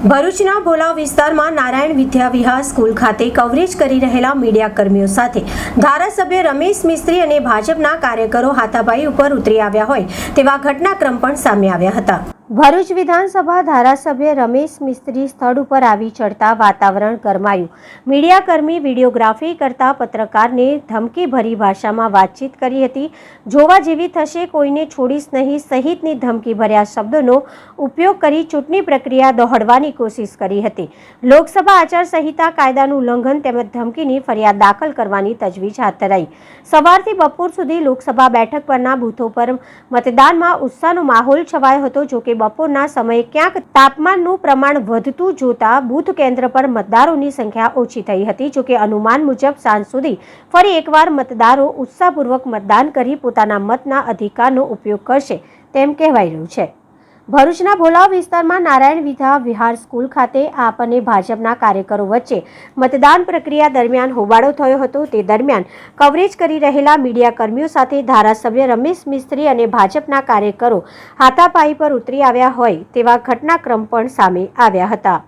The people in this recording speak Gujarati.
ભરૂચના ભોલાવ વિસ્તારમાં નારાયણ વિદ્યા વિહાર સ્કૂલ ખાતે કવરેજ કરી રહેલા મીડિયા કર્મીઓ સાથે ધારાસભ્ય રમેશ મિસ્ત્રી અને ભાજપના કાર્યકરો હાથાભાઈ ઉપર ઉતરી આવ્યા હોય તેવા ઘટનાક્રમ પણ સામે આવ્યા હતા. ભરૂચ વિધાનસભા ધારાસભ્ય રમેશ મિસ્ત્રી સ્થળ ઉપર આવી ચડતા વાતાવરણ ગરમાયું. મીડિયાકર્મી વિડીયોગ્રાફી કરતા પત્રકારને ધમકીભરી ભાષામાં વાતચીત કરી હતી. જોવા જેવી થશે કોઈને છોડીશ નહીં સહિતની ધમકીભર્યા શબ્દોનો ઉપયોગ કરી ચૂંટણી પ્રક્રિયા દોહડવાની કોશિશ કરી હતી. લોકસભા આચારસંહિતા કાયદાનું ઉલ્લંઘન તેમજ ધમકીની ફરિયાદ દાખલ કરવાની તજવીજ હાથ ધરાઈ. સવારથી બપોર સુધી લોકસભા બેઠક પરના બૂથો પર મતદાનમાં ઉત્સાહનો માહોલ છવાયો હતો, જોકે બપોરના સમયે ક્યાંક તાપમાનનું પ્રમાણ વધતું જોતા બૂથ કેન્દ્ર પર મતદારોની સંખ્યા ઓછી થઈ હતી. જોકે અનુમાન મુજબ સાંજ સુધી ફરી એકવાર મતદારો ઉત્સાહપૂર્વક મતદાન કરી પોતાના મતના અધિકારનો ઉપયોગ કરશે તેમ કહેવાઈ રહ્યું છે. ભરૂચના ભોલાવ વિસ્તારમાં નારાયણ વિધા વિહાર સ્કૂલ ખાતે આપ અને ભાજપના કાર્યકરો વચ્ચે મતદાન પ્રક્રિયા દરમિયાન હોબાળો થયો હતો. તે દરમિયાન કવરેજ કરી રહેલા મીડિયા કર્મીઓ સાથે ધારાસભ્ય રમેશ મિસ્ત્રી અને ભાજપના કાર્યકરો હાથાપાઈ પર ઉતરી આવ્યા હોય તેવા ઘટનાક્રમ પણ સામે આવ્યા હતા.